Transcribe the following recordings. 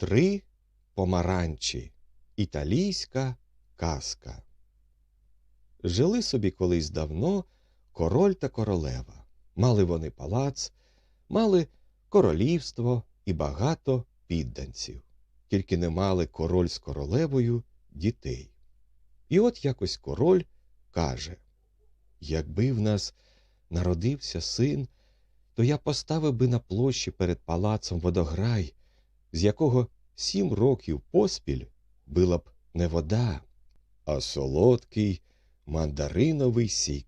Три помаранчі. Італійська казка. Жили собі колись давно король та королева. Мали вони палац, мали королівство і багато підданців, тільки не мали король з королевою дітей. І от якось король каже Якби в нас народився син, то я поставив би на площі перед палацом водограй, з якого сім років поспіль била б не вода, а солодкий мандариновий сік.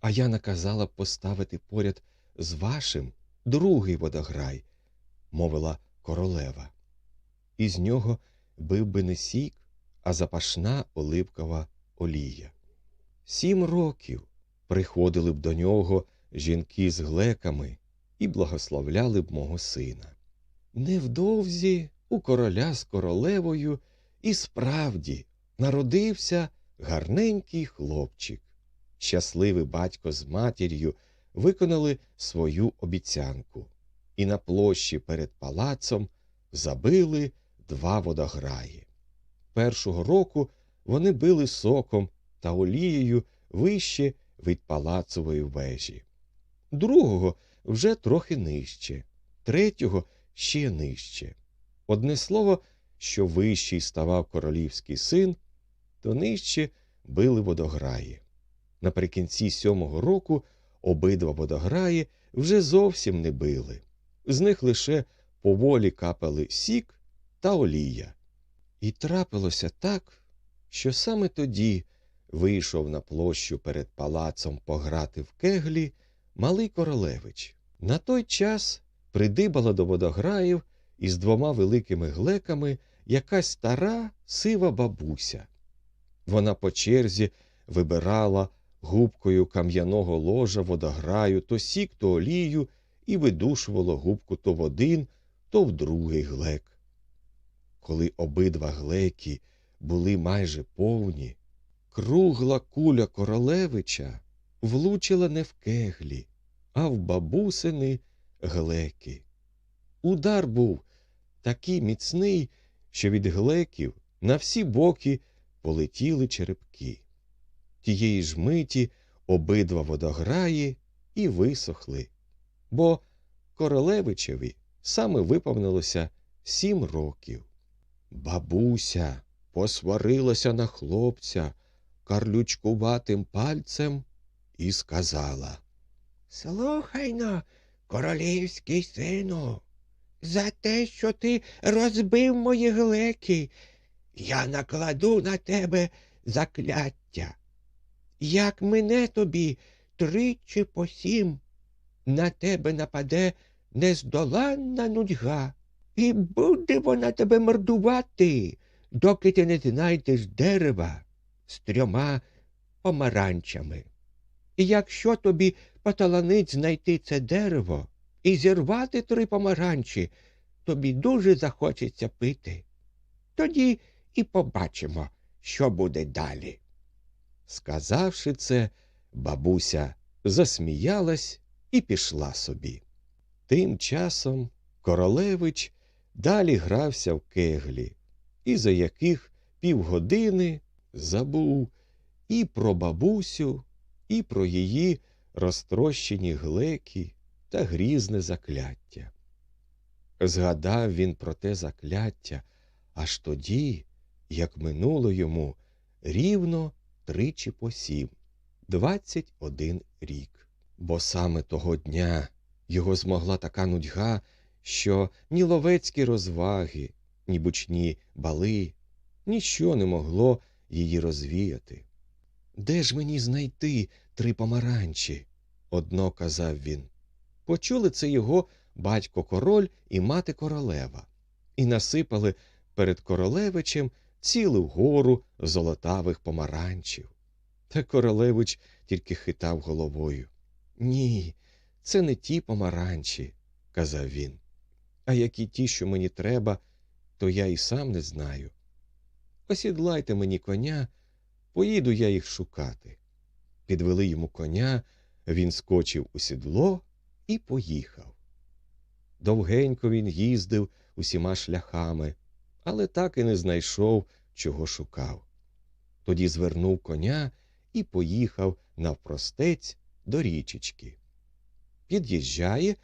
А я наказала б поставити поряд з вашим другий водограй, мовила королева. Із нього бив би не сік, а запашна оливкова олія. Сім років приходили б до нього жінки з глеками і благословляли б мого сина. Невдовзі у короля з королевою і справді народився гарненький хлопчик. Щасливий батько з матір'ю виконали свою обіцянку, і на площі перед палацом забили два водограї. Першого року вони били соком та олією вище від палацової вежі, другого вже трохи нижче, третього ще нижче. Одне слово, що вищий ставав королівський син, то нижче били водограї. Наприкінці сьомого року обидва водограї вже зовсім не били, з них лише поволі капали сік та олія. І трапилося так, що саме тоді вийшов на площу перед палацом пограти в кеглі малий королевич. На той час придибала до водограїв із двома великими глеками якась стара сива бабуся. Вона по черзі вибирала губкою кам'яного ложа водограю то сік, то олію і видушувала губку то в один, то в другий глек. Коли обидва глеки були майже повні, кругла куля королевича влучила не в кеглі, а в бабусини глеки. Удар був такий міцний, що від глеків на всі боки полетіли черепки. Тієї ж миті обидва водограї і висохли, бо королевичеві саме виповнилося сім років. Бабуся посварилася на хлопця карлючкуватим пальцем і сказала Слухай но, королівський сину, за те, що ти розбив мої глеки, я накладу на тебе закляття. Як мине тобі тричі по сім, на тебе нападе нездоланна нудьга, і буде вона тебе мордувати, доки ти не знайдеш дерева з трьома помаранчами. І якщо тобі поталанить знайти це дерево і зірвати три помаранчі, тобі дуже захочеться пити. Тоді і побачимо, що буде далі. Сказавши це, бабуся засміялась і пішла собі. Тим часом королевич далі грався в кеглі, і за яких півгодини забув і про бабусю, і про її розтрощені глеки та грізне закляття. Згадав він про те закляття аж тоді, як минуло йому рівно тричі по сім, двадцять один рік. Бо саме того дня його змогла така нудьга, що ні ловецькі розваги, ні бучні бали, ніщо не могло її розвіяти. Де ж мені знайти три помаранчі? одно казав він. Почули це його батько король і мати королева, і насипали перед королевичем цілу гору золотавих помаранчів. Та королевич тільки хитав головою. Ні, це не ті помаранчі, казав він. А які ті, що мені треба, то я і сам не знаю. Осідлайте мені коня, поїду я їх шукати. Підвели йому коня, він скочив у сідло і поїхав. Довгенько він їздив усіма шляхами, але так і не знайшов, чого шукав. Тоді звернув коня і поїхав навпростець до річечки. Під'їжджає,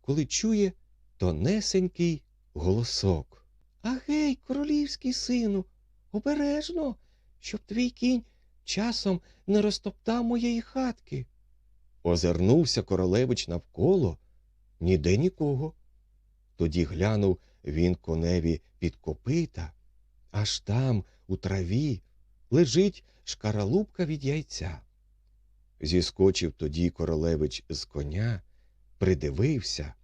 коли чує тонесенький голосок. Агей, королівський сину, обережно, щоб твій кінь часом не розтоптав моєї хатки. Озирнувся королевич навколо, ніде нікого. Тоді глянув він коневі під копита, аж там, у траві, лежить шкаралупка від яйця. Зіскочив тоді королевич з коня, придивився,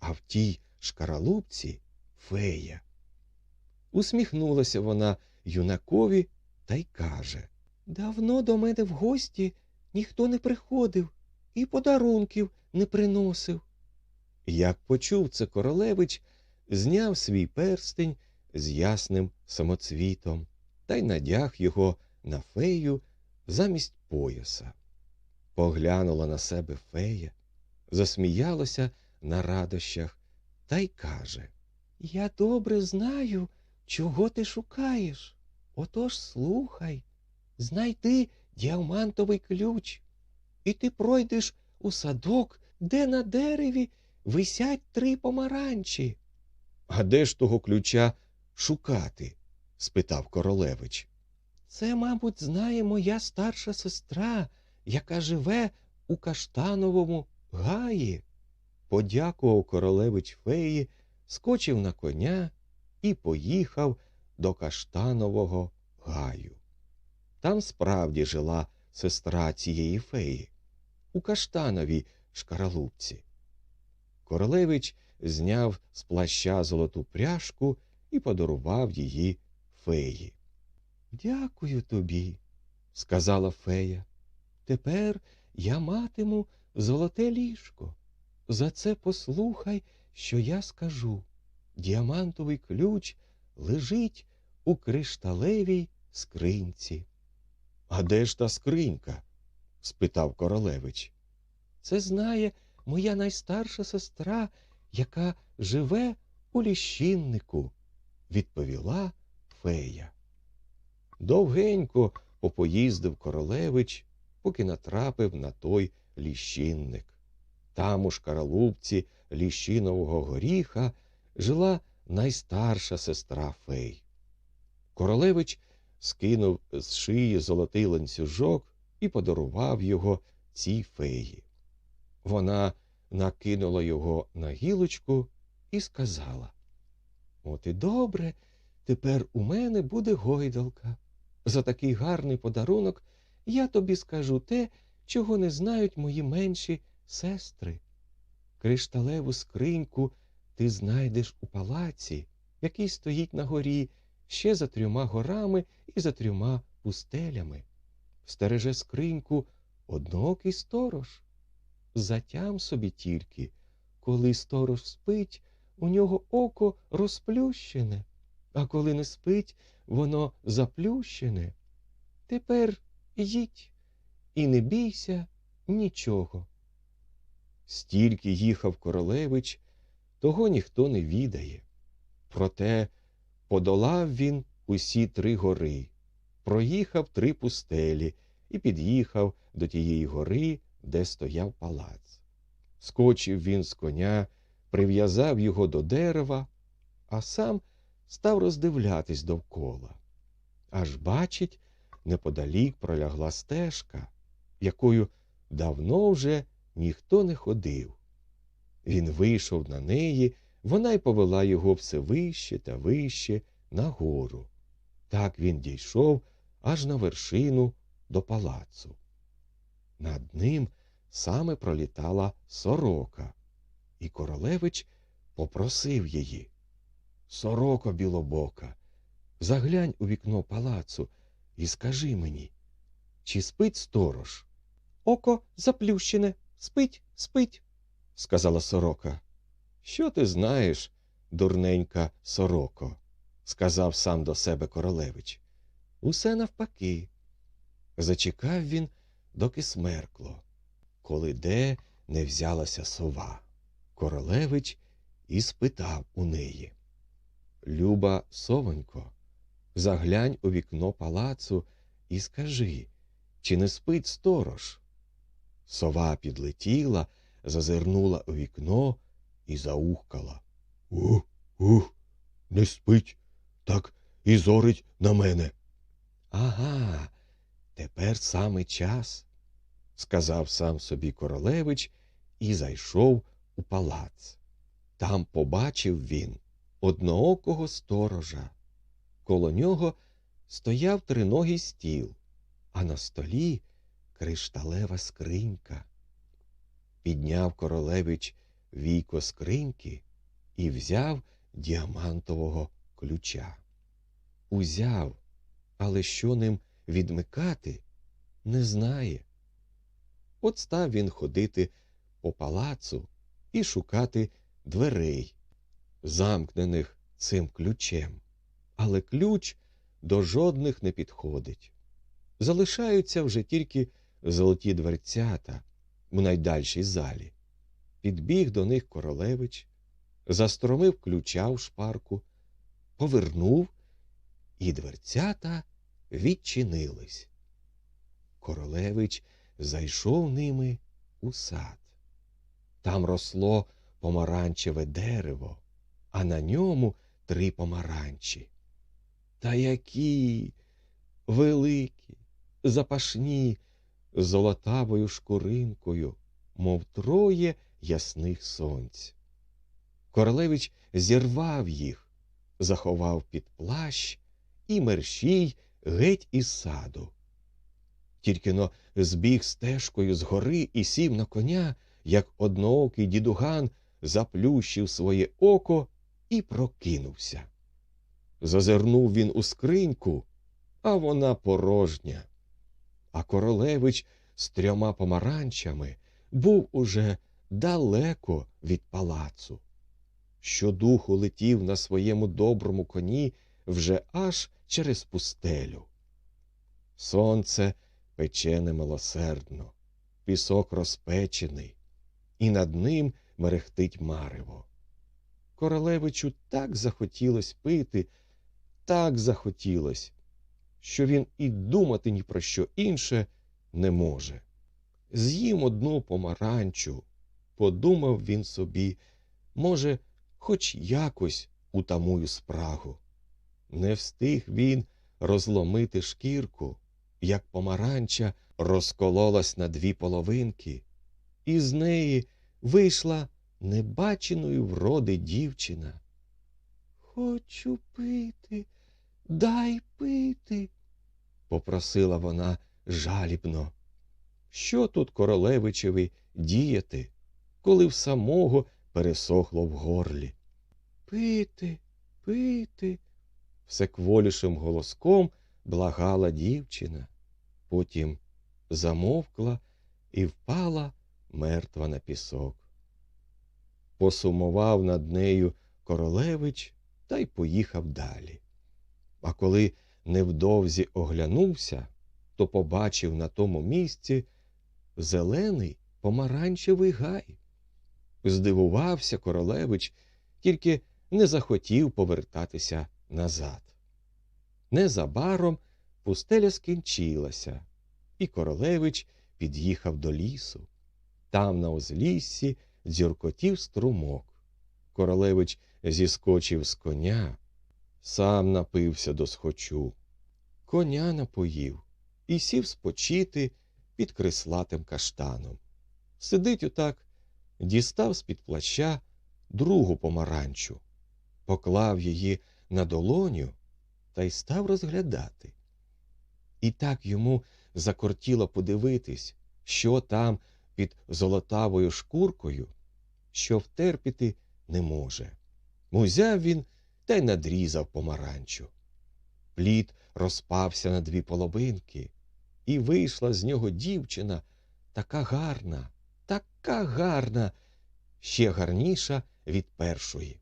а в тій шкаралупці фея. Усміхнулася вона юнакові та й каже Давно до мене в гості ніхто не приходив і подарунків не приносив. Як почув це королевич, зняв свій перстень з ясним самоцвітом та й надяг його на фею замість пояса. Поглянула на себе фея, засміялася на радощах та й каже Я добре знаю, чого ти шукаєш. Отож слухай, знайди діамантовий ключ, і ти пройдеш у садок, де на дереві висять три помаранчі. А де ж того ключа шукати? спитав королевич. Це, мабуть, знає моя старша сестра, яка живе у каштановому гаї. Подякував королевич феї, скочив на коня і поїхав до каштанового гаю. Там справді жила сестра цієї феї, у каштановій шкаралупці. Королевич зняв з плаща золоту пряжку і подарував її феї. Дякую тобі, сказала фея. Тепер я матиму золоте ліжко. За це послухай, що я скажу. Діамантовий ключ лежить у кришталевій скринці. А де ж та скринька? спитав королевич. Це знає моя найстарша сестра, яка живе у ліщиннику, відповіла фея. Довгенько попоїздив королевич, поки натрапив на той ліщинник. Там у шкаралупці ліщинового горіха жила найстарша сестра фей. Королевич скинув з шиї золотий ланцюжок і подарував його цій феї. Вона накинула його на гілочку і сказала От і добре, тепер у мене буде гойдалка. За такий гарний подарунок я тобі скажу те, чого не знають мої менші сестри. Кришталеву скриньку ти знайдеш у палаці, який стоїть на горі, ще за трьома горами і за трьома пустелями. Стереже скриньку одноокий сторож. Затям собі тільки, коли сторож спить, у нього око розплющене, а коли не спить, воно заплющене. Тепер їдь і не бійся нічого. Стільки їхав королевич, того ніхто не відає. Проте подолав він усі три гори, проїхав три пустелі і під'їхав до тієї гори, де стояв палац. Скочив він з коня, прив'язав його до дерева, а сам став роздивлятись довкола. Аж бачить, неподалік пролягла стежка, якою давно вже ніхто не ходив. Він вийшов на неї, вона й повела його все вище та вище нагору. Так він дійшов аж на вершину до палацу. Над ним саме пролітала сорока, і королевич попросив її. Сороко білобока, заглянь у вікно палацу і скажи мені, чи спить сторож? Око заплющене, спить, спить, сказала сорока. Що ти знаєш, дурненька сороко? сказав сам до себе королевич. Усе навпаки. Зачекав він, доки смеркло, коли де не взялася сова. Королевич і спитав у неї. Люба совонько, заглянь у вікно палацу і скажи, чи не спить сторож? Сова підлетіла, зазирнула у вікно і заухкала. Ух, ух, не спить, так і зорить на мене. Ага, тепер саме час, сказав сам собі королевич і зайшов у палац. Там побачив він одноокого сторожа. Коло нього стояв триногий стіл, а на столі кришталева скринька. Підняв королевич війко скриньки і взяв діамантового ключа. Узяв, але що ним відмикати, не знає. От став він ходити по палацу і шукати дверей, замкнених цим ключем, але ключ до жодних не підходить. Залишаються вже тільки золоті дверцята в найдальшій залі. Підбіг до них королевич, застромив ключа в шпарку, повернув, і дверцята відчинились. Королевич зайшов ними у сад. Там росло помаранчеве дерево, а на ньому три помаранчі. Та які великі, запашні, золотавою шкуринкою, мов троє ясних сонць. Королевич зірвав їх, заховав під плащ і мерщій геть із саду. Тільки но збіг стежкою з гори і сів на коня, як одноокий дідуган заплющив своє око і прокинувся. Зазирнув він у скриньку, а вона порожня. А королевич з трьома помаранчами був уже далеко від палацу. Щодуху летів на своєму доброму коні вже аж через пустелю. Сонце пече немилосердно, пісок розпечений, і над ним мерехтить марево. Королевичу так захотілось пити, так захотілось, що він і думати ні про що інше не може. З'їм одну помаранчу, подумав він собі, може, хоч якось утамую спрагу. Не встиг він розломити шкірку, як помаранча розкололась на дві половинки, і з неї вийшла небаченої вроди дівчина. Хочу пити, дай пити, попросила вона жалібно. Що тут королевичеві діяти, коли в самого пересохло в горлі? Пити, пити, все кволішим голоском благала дівчина, потім замовкла і впала мертва на пісок. Посумував над нею королевич та й поїхав далі. А коли невдовзі оглянувся, то побачив на тому місці зелений помаранчевий гай. Здивувався королевич, тільки не захотів повертатися назад. Незабаром пустеля скінчилася, і королевич під'їхав до лісу. Там, на узліссі, дзюркотів струмок. Королевич зіскочив з коня, сам напився до схочу. Коня напоїв і сів спочити під крислатим каштаном. Сидить отак, дістав з-під плаща другу помаранчу, поклав її на долоню та й став розглядати. І так йому закортіло подивитись, що там під золотавою шкуркою, що втерпіти не може. Узяв він та й надрізав помаранчу. Плід розпався на дві половинки, і вийшла з нього дівчина така гарна, така гарна, ще гарніша від першої.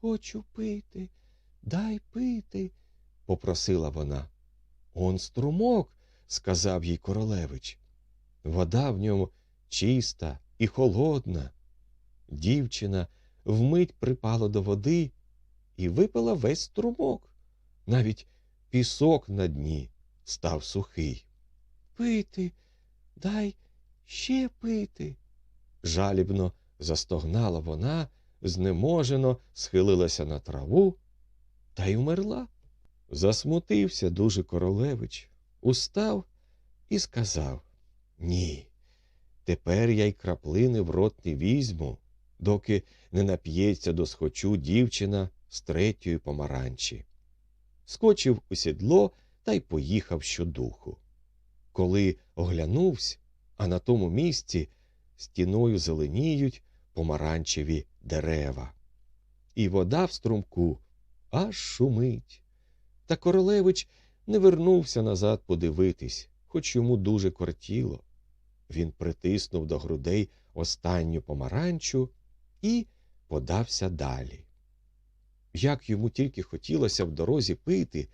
Хочу пити, дай пити, попросила вона. Он струмок, сказав їй королевич. Вода в ньому чиста і холодна. Дівчина вмить припала до води і випила весь струмок. Навіть пісок на дні став сухий. Пити, дай ще пити. Жалібно застогнала вона, знеможено схилилася на траву та й умерла. Засмутився дуже королевич, устав і сказав Ні, тепер я й краплини в рот не візьму, доки не нап'ється до схочу дівчина з третьої помаранчі. Скочив у сідло та й поїхав щодуху. Коли оглянувся, а на тому місці стіною зеленіють помаранчеві дерева. І вода в струмку аж шумить. Та королевич не вернувся назад подивитись, хоч йому дуже кортіло. Він притиснув до грудей останню помаранчу і подався далі. Як йому тільки хотілося в дорозі пити,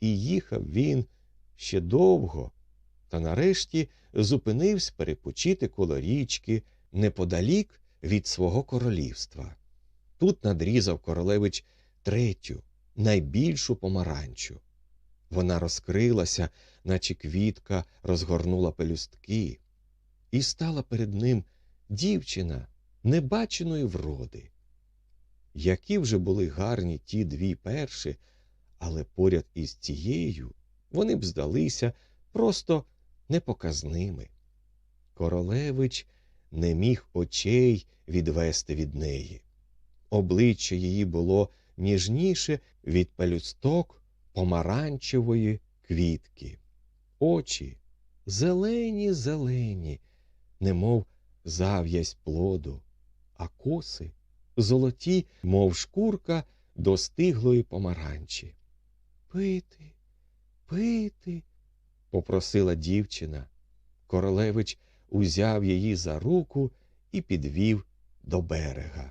і їхав він ще довго, та нарешті зупинився перепочити коло річки неподалік від свого королівства. Тут надрізав королевич третю, найбільшу помаранчу. Вона розкрилася, наче квітка розгорнула пелюстки, і стала перед ним дівчина небаченої вроди. Які вже були гарні ті дві перші, але поряд із цією вони б здалися просто непоказними. Королевич не міг очей відвести від неї. Обличчя її було ніжніше від пелюсток помаранчевої квітки. Очі зелені, зелені, немов зав'язь плоду, а коси золоті, мов шкурка достиглої помаранчі. Пити, пити, попросила дівчина. Королевич узяв її за руку і підвів до берега.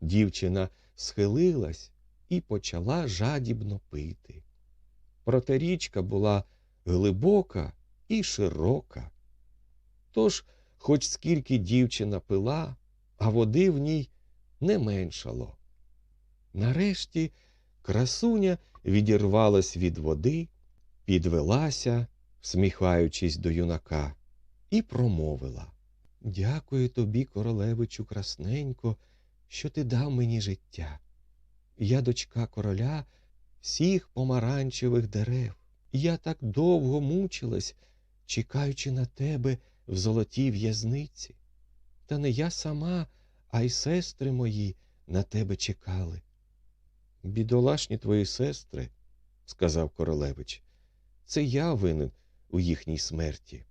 Дівчина схилилась і почала жадібно пити. Проте річка була глибока і широка. Тож, хоч скільки дівчина пила, а води в ній не меншало. Нарешті красуня відірвалась від води, підвелася, всміхаючись до юнака, і промовила Дякую тобі, королевичу, красненько, що ти дав мені життя. Я дочка короля всіх помаранчевих дерев. Я так довго мучилась, чекаючи на тебе в золотій в'язниці. Та не я сама, а й сестри мої на тебе чекали. Бідолашні твої сестри, сказав королевич, це я винен у їхній смерті.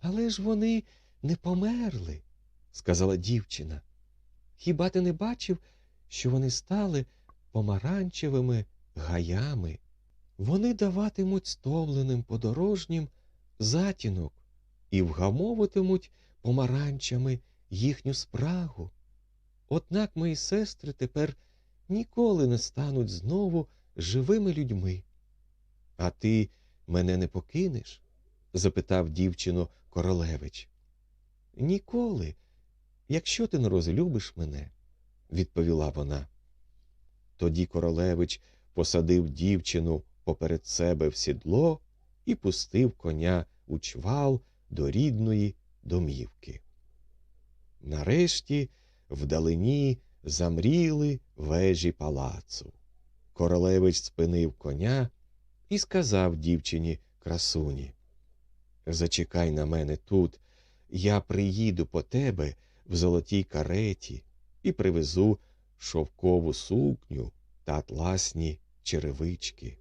Але ж вони не померли, сказала дівчина. Хіба ти не бачив, що вони стали помаранчевими гаями? Вони даватимуть стомленим подорожнім затінок і вгамовуватимуть помаранчами їхню спрагу. Однак мої сестри тепер ніколи не стануть знову живими людьми. А ти мене не покинеш? запитав дівчину королевич. Ніколи, якщо ти не розлюбиш мене, відповіла вона. Тоді королевич посадив дівчину поперед себе в сідло і пустив коня у чвал до рідної домівки. Нарешті вдалині замріли вежі палацу. Королевич спинив коня і сказав дівчині красуні Зачекай на мене тут, я приїду по тебе в золотій кареті і привезу шовкову сукню та атласні черевички.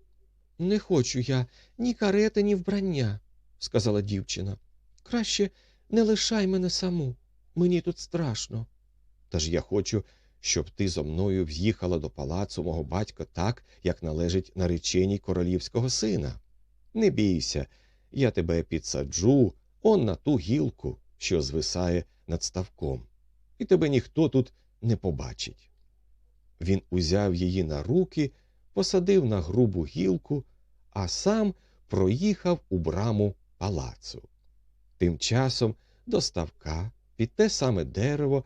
Не хочу я ні карети, ні вбрання, сказала дівчина. Краще не лишай мене саму. Мені тут страшно. Та ж я хочу, щоб ти зо мною в'їхала до палацу мого батька так, як належить нареченій королівського сина. Не бійся, я тебе підсаджу он на ту гілку, що звисає над ставком, і тебе ніхто тут не побачить. Він узяв її на руки, посадив на грубу гілку, а сам проїхав у браму палацу. Тим часом до ставка під те саме дерево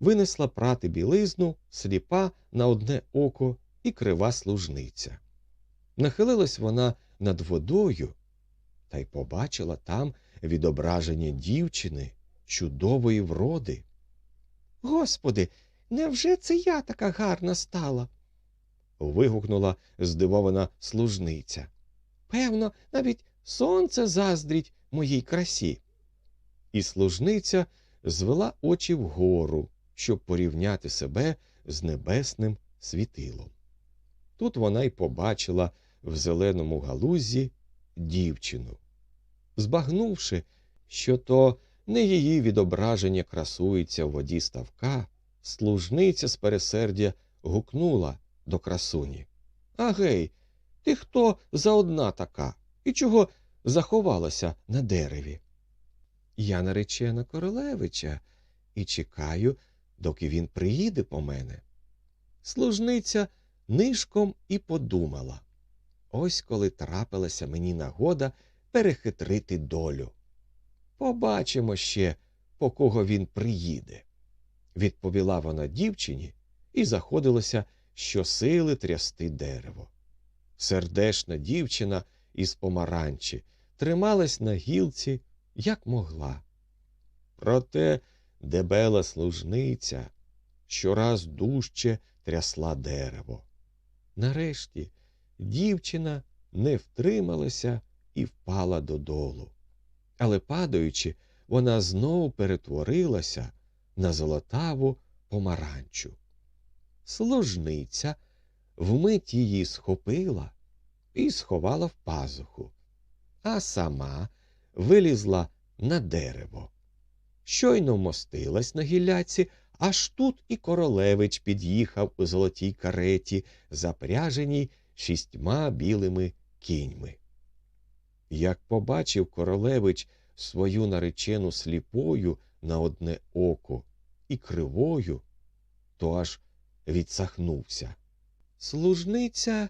винесла прати білизну, сліпа на одне око і крива служниця. Нахилилась вона над водою та й побачила там відображення дівчини чудової вроди. Господи, невже це я така гарна стала? вигукнула здивована служниця. Певно, навіть сонце заздрить моїй красі. І служниця звела очі вгору, щоб порівняти себе з небесним світилом. Тут вона й побачила в зеленому галузі дівчину. Збагнувши, що то не її відображення красується в воді ставка, служниця з пересердя гукнула до красуні. Агей, ти хто за одна така? І чого заховалася на дереві? Я наречена королевича і чекаю, доки він приїде по мене. Служниця нишком і подумала ось коли трапилася мені нагода перехитрити долю. Побачимо ще, по кого він приїде, відповіла вона дівчині і заходилася щосили трясти дерево. Сердешна дівчина із помаранчі трималась на гілці, як могла. Проте дебела служниця щораз дужче трясла дерево. Нарешті дівчина не втрималася і впала додолу. Але, падаючи, вона знову перетворилася на золотаву помаранчу. Служниця вмить її схопила і сховала в пазуху, а сама вилізла на дерево. Щойно вмостилась на гілляці, аж тут і королевич під'їхав у золотій кареті, запряженій шістьма білими кіньми. Як побачив королевич свою наречену сліпою на одне око і кривою, то аж відсахнувся. Служниця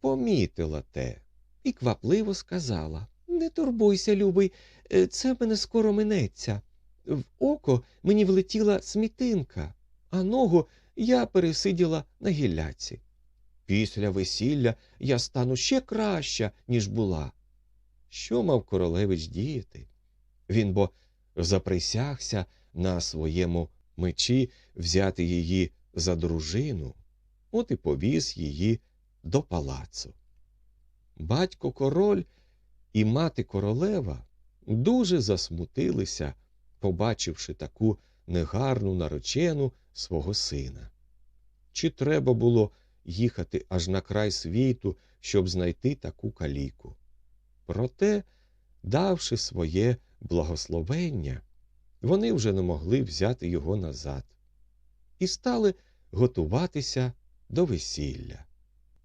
помітила те і квапливо сказала Не турбуйся, любий, е, це мене скоро минеться. В око мені влетіла смітинка, а ногу я пересиділа на гілляці. Після весілля я стану ще краща, ніж була. Що мав королевич діяти? Він бо заприсягся на своєму мечі взяти її за дружину, от і повіз її до палацу. Батько король і мати королева дуже засмутилися, побачивши таку негарну наречену свого сина. Чи треба було їхати аж на край світу, щоб знайти таку каліку? Проте, давши своє благословення, вони вже не могли взяти його назад і стали готуватися до весілля.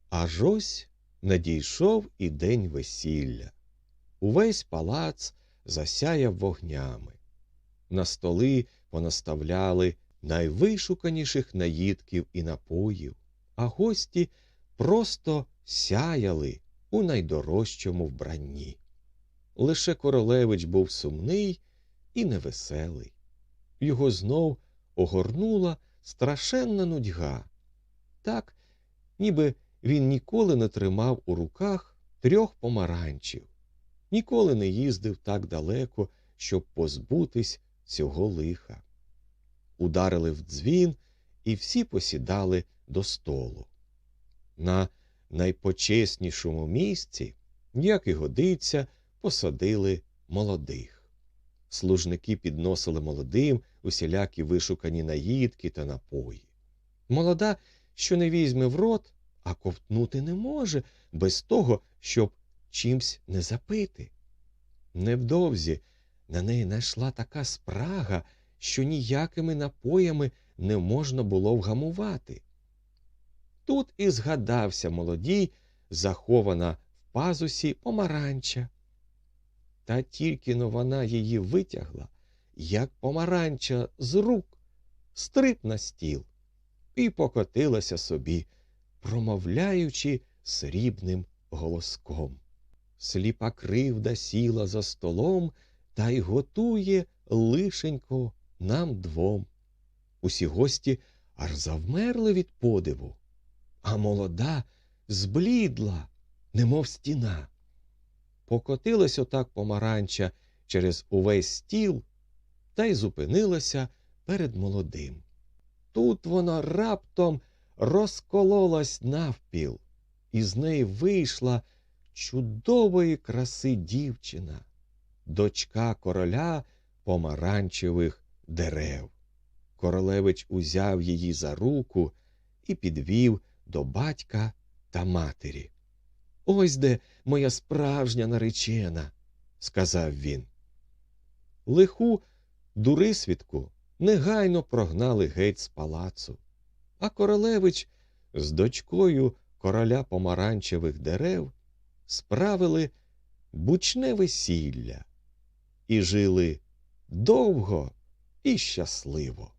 Аж ось надійшов і день весілля. Увесь палац засяяв вогнями. На столи понаставляли найвишуканіших наїдків і напоїв, а гості просто сяяли у найдорожчому вбранні. Лише королевич був сумний і невеселий. Його знов огорнула страшенна нудьга. Так, ніби він ніколи не тримав у руках трьох помаранчів, ніколи не їздив так далеко, щоб позбутись цього лиха. Ударили в дзвін, і всі посідали до столу. На найпочеснішому місці, як і годиться, посадили молодих. Служники підносили молодим усілякі вишукані наїдки та напої. Молода, що не візьме в рот, а ковтнути не може без того, щоб чимсь не запити. Невдовзі на неї найшла така спрага, що ніякими напоями не можна було вгамувати. Тут і згадався молодій, захована в пазусі помаранча. Та тільки но вона її витягла, як помаранча з рук, стриб на стіл і покотилася собі, промовляючи срібним голоском. Сліпа кривда сіла за столом та й готує лишенько нам двом. Усі гості аж завмерли від подиву, а молода зблідла, немов стіна. Покотилась отак помаранча через увесь стіл та й зупинилася перед молодим. Тут вона раптом розкололась навпіл, і з неї вийшла чудової краси дівчина, дочка короля помаранчевих дерев. Королевич узяв її за руку і підвів до батька та матері. Ось де моя справжня наречена, сказав він. Лиху дурисвідку негайно прогнали геть з палацу, а королевич з дочкою короля помаранчевих дерев справили бучне весілля і жили довго і щасливо.